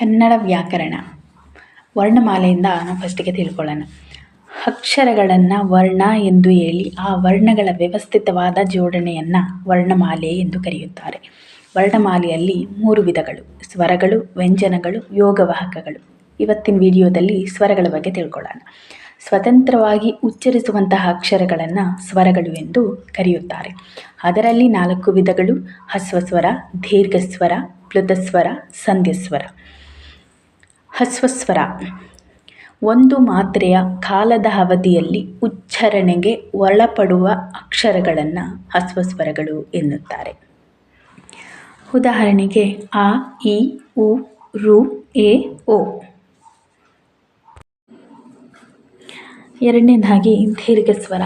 ಕನ್ನಡ ವ್ಯಾಕರಣ. ವರ್ಣಮಾಲೆಯಿಂದ ನಾವು ಫಸ್ಟಿಗೆ ತಿಳ್ಕೊಳ್ಳೋಣ. ಅಕ್ಷರಗಳನ್ನು ವರ್ಣ ಎಂದು ಹೇಳಿ ಆ ವರ್ಣಗಳ ವ್ಯವಸ್ಥಿತವಾದ ಜೋಡಣೆಯನ್ನು ವರ್ಣಮಾಲೆ ಎಂದು ಕರೆಯುತ್ತಾರೆ. ವರ್ಣಮಾಲೆಯಲ್ಲಿ ಮೂರು ವಿಧಗಳು, ಸ್ವರಗಳು, ವ್ಯಂಜನಗಳು, ಯೋಗವಾಹಕಗಳು. ಇವತ್ತಿನ ವಿಡಿಯೋದಲ್ಲಿ ಸ್ವರಗಳ ಬಗ್ಗೆ ತಿಳ್ಕೊಳ್ಳೋಣ. ಸ್ವತಂತ್ರವಾಗಿ ಉಚ್ಚರಿಸುವಂತಹ ಅಕ್ಷರಗಳನ್ನು ಸ್ವರಗಳು ಎಂದು ಕರೆಯುತ್ತಾರೆ. ಅದರಲ್ಲಿ ನಾಲ್ಕು ವಿಧಗಳು, ಹಸ್ವಸ್ವರ, ದೀರ್ಘಸ್ವರ, ಪ್ಲುತಸ್ವರ ಸಂಧ್ಯಸ್ವರ ಹಸ್ವಸ್ವರ. ಒಂದು ಮಾತ್ರೆಯ ಕಾಲದ ಅವಧಿಯಲ್ಲಿ ಉಚ್ಚಾರಣೆಗೆ ಒಳಪಡುವ ಅಕ್ಷರಗಳನ್ನು ಹಸ್ವಸ್ವರಗಳು ಎನ್ನುತ್ತಾರೆ. ಉದಾಹರಣೆಗೆ ಆ, ಇ, ಉ, ರು, ಎ, ಓ. ಎರಡನೇದಾಗಿ ದೀರ್ಘಸ್ವರ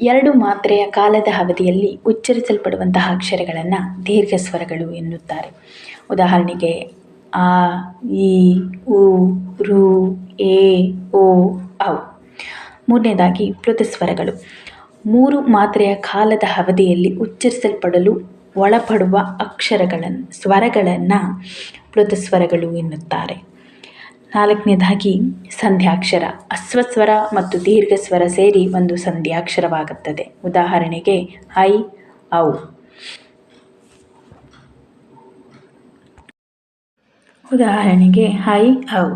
ಎರಡು ಮಾತ್ರೆಯ ಕಾಲದ ಅವಧಿಯಲ್ಲಿ ಉಚ್ಚರಿಸಲ್ಪಡುವಂತಹ ಅಕ್ಷರಗಳನ್ನು ದೀರ್ಘ ಸ್ವರಗಳು ಎನ್ನುತ್ತಾರೆ. ಉದಾಹರಣೆಗೆ ಆ ಇ ಉ, ರು, ಎ, ಓ, ಔ. ಮೂರನೇದಾಗಿ ಸ್ವರಗಳು ಮೂರು ಮಾತ್ರೆಯ ಕಾಲದ ಅವಧಿಯಲ್ಲಿ ಉಚ್ಚರಿಸಲ್ಪಡಲು ಒಳಪಡುವ ಅಕ್ಷರಗಳನ್ನು ಸ್ವರಗಳನ್ನು ಪ್ಲುತಸ್ವರಗಳು ಎನ್ನುತ್ತಾರೆ. ನಾಲ್ಕನೇದಾಗಿ ಸಂಧ್ಯಾಕ್ಷರ. ಅಸ್ವಸ್ವರ ಮತ್ತು ದೀರ್ಘಸ್ವರ ಸೇರಿ ಒಂದು ಸಂಧ್ಯಾಕ್ಷರವಾಗುತ್ತದೆ. ಉದಾಹರಣೆಗೆ, ಐ, ಔ. ಉದಾಹರಣೆಗೆ ಐ ಔ